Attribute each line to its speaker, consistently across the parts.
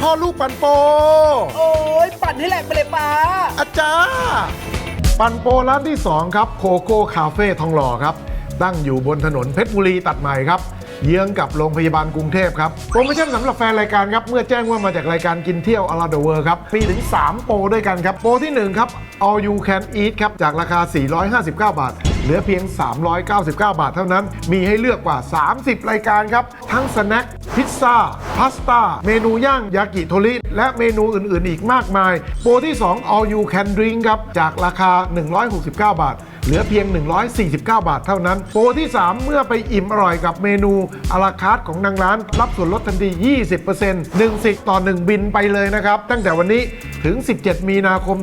Speaker 1: พ่อลูกปันโป
Speaker 2: โอ้ยปั่นให้แหลกไปเลยป้า
Speaker 1: อาจารย์ปันโปร้านที่ 2 ครับโคโค่คาเฟ่ทองหล่อครับ ตั้งอยู่บนถนนเพชรบุรีตัดใหม่ครับ เยื้องกับโรงพยาบาลกรุงเทพครับ โปรโมชั่นสำหรับแฟนรายการครับ เมื่อแจ้งว่ามาจากรายการกินเที่ยว a ลาเดเวอร์ครับปีถึง 3 โปรด้วยกันครับ โปรที่ 1 ครับ all you can eat ครับ จากราคา 459 บาท เหลือเพียง 399 บาทเท่านั้น มีให้เลือกกว่า 30 รายการครับ ทั้งสแน็คพิซซ่าพาสต้าเมนูย่างยากิโทริและเมนูอื่นๆ อีกมากมาย โปรที่ 2 all you can drink ครับ จากราคา 169 บาทเหลือเพียง 149 บาทเท่านั้น โปรที่ 3 เมื่อไปอิ่มอร่อยกับเมนูอาราคาร์ทของทางร้าน รับส่วนลดทันที 20% 1สิทธิ์ต่อ 1 บินไปเลยนะครับ ตั้งแต่วันนี้ ถึง 17 มีนาคม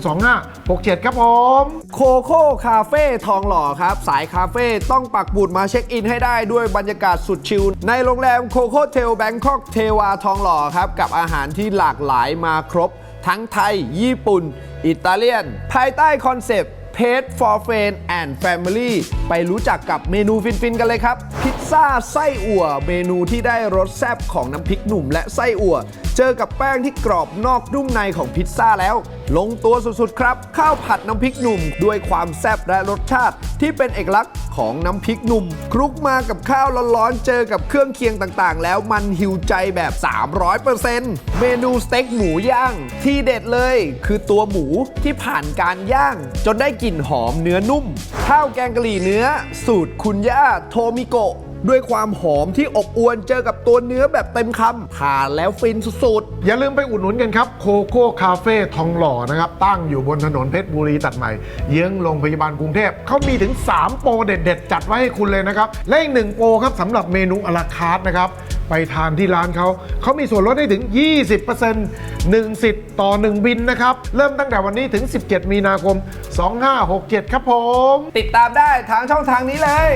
Speaker 1: 2567 ครับผม
Speaker 2: โคโค่คาเฟ่ทองหล่อครับ สายคาเฟ่ต้องปักบุดมาเช็คอินให้ได้ด้วยบรรยากาศสุดชิล ในโรงแรมโคโค่เทลแบงคอกเทวาทองหล่อครับ กับอาหารที่หลากหลายมาครบ ทั้งไทย ญี่ปุ่น อิตาเลียน ภายใต้คอนเซปต์ Pet for Friend and Family ไปรู้จักกับเมนูฟิน ๆ กันเลยครับ พิซซ่าไส้อั่ว เมนูที่ได้รสแซ่บของน้ำพริกหนุ่มและไส้อั่ว เจอกับแป้งที่กรอบนอกนุ่มในของพิซซ่าแล้ว ลงตัวสุดๆ ครับ ข้าวผัดน้ำพริกหนุ่ม ด้วยความแซ่บและรสชาติ ที่เป็นเอกลักษณ์ของน้ำพริกหนุ่ม คลุกมากับข้าวร้อนๆเจอกับเครื่องเคียงต่างๆ แล้วมันหิวใจแบบ 300%เมนูสเต็กหมูย่าง ที่เด็ดเลย คือตัวหมูที่ผ่านการย่าง จนได้กลิ่นหอมเนื้อนุ่ม ข้าวแกงกะหรี่เนื้อ สูตรคุณย่าโทมิโกะ ด้วยความหอมที่อบอวนเจอกับตัวเนื้อแบบเต็มคำทานแล้วฟินสุดๆ
Speaker 1: อย่าลืมไปอุดหนุนกันครับโคโค่คาเฟ่ทองหล่อนะครับ ตั้งอยู่บนถนนเพชรบุรีตัดใหม่ เยื้องโรงพยาบาลกรุงเทพเขามีถึง 3 โปรเด็ดๆ จัดไว้ให้คุณเลยนะครับ และอีกหนึ่งโปรครับสำหรับเมนูอลาคาร์ทนะครับ ไปทานที่ร้านเขาเขามีส่วนลดให้ถึง 20% 1สิทธิ์ต่อ 1 บินนะครับ เริ่มตั้งแต่วันนี้ถึง 17 มีนาคม 2567 ครับผม
Speaker 2: ติดตามได้ทางช่องทางนี้เลย